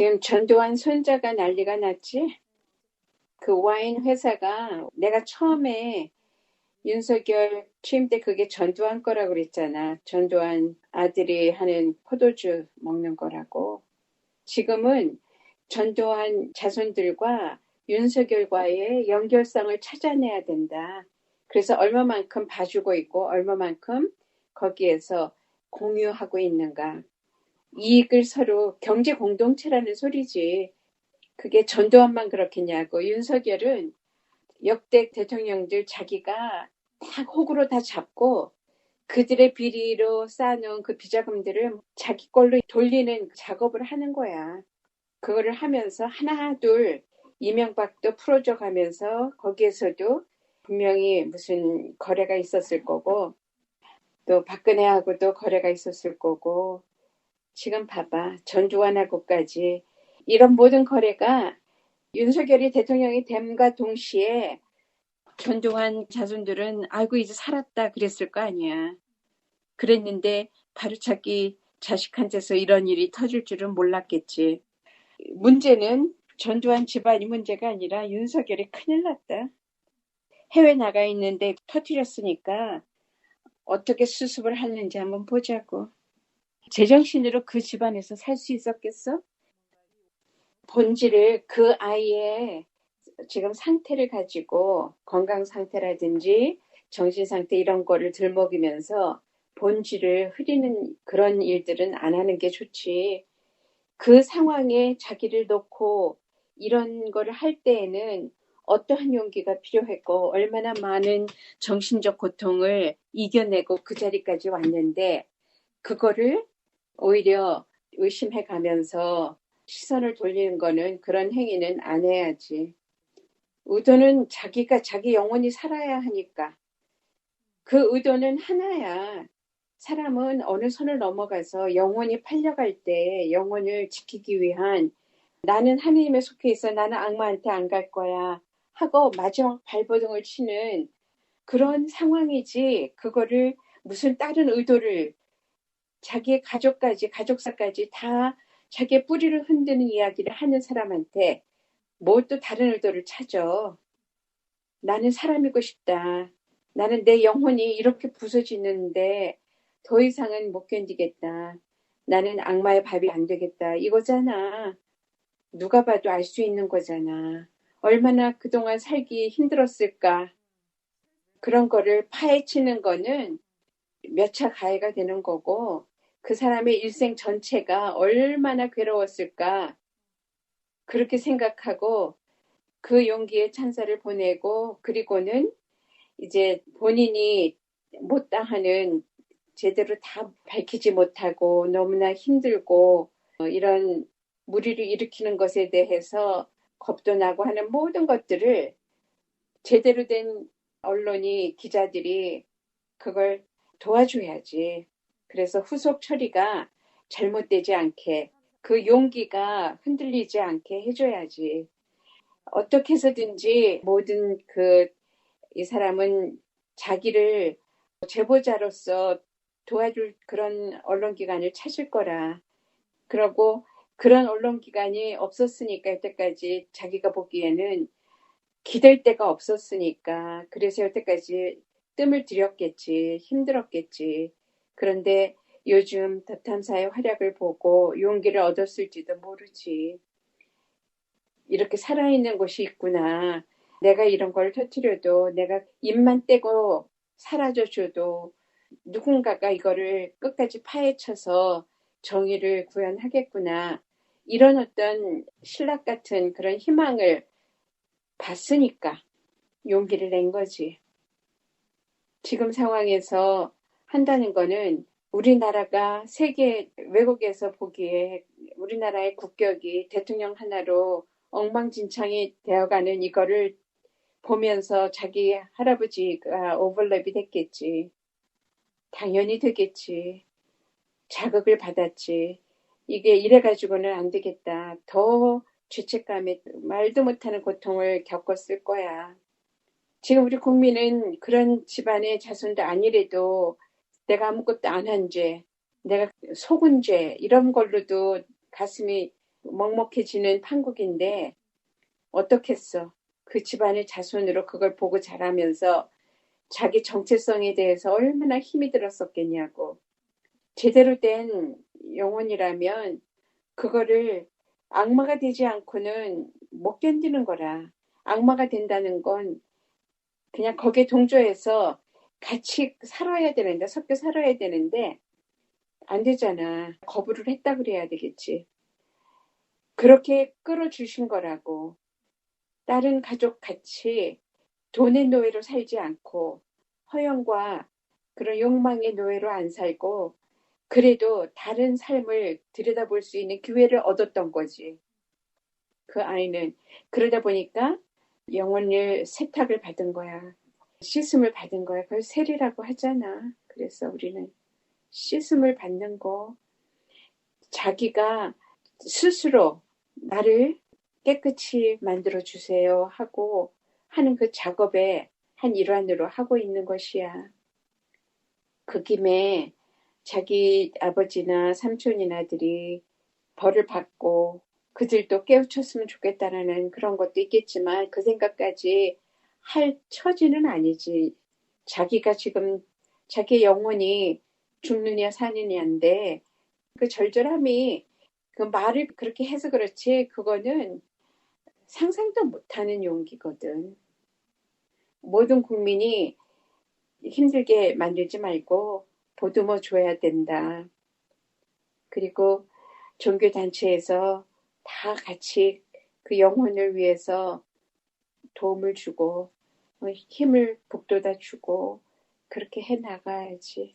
지금 전두환 손자가 난리가 났지? 그 와인 회사가 내가 처음에 윤석열 취임 때 그게 전두환 거라고 그랬잖아. 전두환 아들이 하는 포도주 먹는 거라고. 지금은 전두환 자손들과 윤석열과의 연결성을 찾아내야 된다. 그래서 얼마만큼 봐주고 있고 얼마만큼 거기에서 공유하고 있는가. 이익을 서로 경제 공동체라는 소리지. 그게 전두환만 그렇겠냐고. 윤석열은 역대 대통령들 자기가 딱 호구로 다 잡고 그들의 비리로 쌓아놓은 그 비자금들을 자기 걸로 돌리는 작업을 하는 거야. 그거를 하면서 하나 둘 이명박도 풀어줘 가면서 거기에서도 분명히 무슨 거래가 있었을 거고 또 박근혜하고도 거래가 있었을 거고 지금 봐봐 전두환하고까지 이런 모든 거래가 윤석열이 대통령이 됨과 동시에 전두환 자손들은 알고 이제 살았다 그랬을 거 아니야. 그랬는데 바로찾기 자식한테서 이런 일이 터질 줄은 몰랐겠지. 문제는 전두환 집안이 문제가 아니라 윤석열이 큰일 났다. 해외 나가 있는데 터뜨렸으니까 어떻게 수습을 하는지 한번 보자고. 제정신으로 그 집안에서 살 수 있었겠어? 본질을 그 아이의 지금 상태를 가지고 건강 상태라든지 정신 상태 이런 거를 들먹이면서 본질을 흐리는 그런 일들은 안 하는 게 좋지. 그 상황에 자기를 놓고 이런 거를 할 때에는 어떠한 용기가 필요했고 얼마나 많은 정신적 고통을 이겨내고 그 자리까지 왔는데 그거를 오히려 의심해 가면서 시선을 돌리는 거는 그런 행위는 안 해야지. 의도는 자기가 자기 영혼이 살아야 하니까. 그 의도는 하나야. 사람은 어느 선을 넘어가서 영혼이 팔려갈 때 영혼을 지키기 위한 나는 하느님에 속해 있어 나는 악마한테 안 갈 거야 하고 마지막 발버둥을 치는 그런 상황이지 그거를 무슨 다른 의도를 자기의 가족까지 가족사까지 다 자기의 뿌리를 흔드는 이야기를 하는 사람한테 뭐 또 다른 의도를 찾아. 나는 사람이고 싶다. 나는 내 영혼이 이렇게 부서지는데 더 이상은 못 견디겠다. 나는 악마의 밥이 안 되겠다. 이거잖아. 누가 봐도 알 수 있는 거잖아. 얼마나 그동안 살기 힘들었을까. 그런 거를 파헤치는 거는 몇 차 가해가 되는 거고 그 사람의 일생 전체가 얼마나 괴로웠을까. 그렇게 생각하고 그 용기에 찬사를 보내고 그리고는 이제 본인이 못다 하는 제대로 다 밝히지 못하고 너무나 힘들고 어, 이런 무리를 일으키는 것에 대해서 겁도 나고 하는 모든 것들을 제대로 된 언론이 기자들이 그걸 도와줘야지. 그래서 후속 처리가 잘못되지 않게 그 용기가 흔들리지 않게 해줘야지. 어떻게 해서든지 모든 그 이 사람은 자기를 제보자로서 도와줄 그런 언론기관을 찾을 거라. 그러고 그런 언론기관이 없었으니까 여태까지 자기가 보기에는 기댈 데가 없었으니까 그래서 여태까지 뜸을 들였겠지 힘들었겠지 그런데 요즘 더탐사의 활약을 보고 용기를 얻었을지도 모르지 이렇게 살아있는 곳이 있구나 내가 이런 걸 터트려도 내가 입만 떼고 사라져줘도 누군가가 이거를 끝까지 파헤쳐서 정의를 구현하겠구나. 이런 어떤 신락 같은 그런 희망을 봤으니까 용기를 낸 거지. 지금 상황에서 한다는 거는 우리나라가 세계 외국에서 보기에 우리나라의 국격이 대통령 하나로 엉망진창이 되어가는 이거를 보면서 자기 할아버지가 오버랩이 됐겠지. 당연히 되겠지. 자극을 받았지. 이게 이래가지고는 안 되겠다. 더 죄책감에 말도 못하는 고통을 겪었을 거야. 지금 우리 국민은 그런 집안의 자손도 아니래도 내가 아무것도 안 한 죄, 내가 속은 죄, 이런 걸로도 가슴이 먹먹해지는 판국인데 어떻겠어. 그 집안의 자손으로 그걸 보고 자라면서 자기 정체성에 대해서 얼마나 힘이 들었었겠냐고. 제대로 된 영혼이라면 그거를 악마가 되지 않고는 못 견디는 거라. 악마가 된다는 건 그냥 거기에 동조해서 같이 살아야 되는데, 섞여 살아야 되는데, 안 되잖아. 거부를 했다 그래야 되겠지. 그렇게 끌어주신 거라고. 다른 가족 같이 돈의 노예로 살지 않고, 허영과 그런 욕망의 노예로 안 살고, 그래도 다른 삶을 들여다볼 수 있는 기회를 얻었던 거지. 그 아이는. 그러다 보니까 영혼을 세탁을 받은 거야. 씻음을 받은 거야. 그걸 세리라고 하잖아. 그래서 우리는 씻음을 받는 거. 자기가 스스로 나를 깨끗이 만들어 주세요 하고 하는 그 작업의 한 일환으로 하고 있는 것이야. 그 김에 자기 아버지나 삼촌이나들이 벌을 받고 그들도 깨우쳤으면 좋겠다라는 그런 것도 있겠지만 그 생각까지 할 처지는 아니지. 자기가 지금 자기 영혼이 죽느냐 사느냐인데 그 절절함이 그 말을 그렇게 해서 그렇지 그거는 상상도 못하는 용기거든. 모든 국민이 힘들게 만들지 말고 보듬어 줘야 된다. 그리고 종교단체에서 다 같이 그 영혼을 위해서 도움을 주고 어, 힘을 북돋아 주고 그렇게 해 나가야지.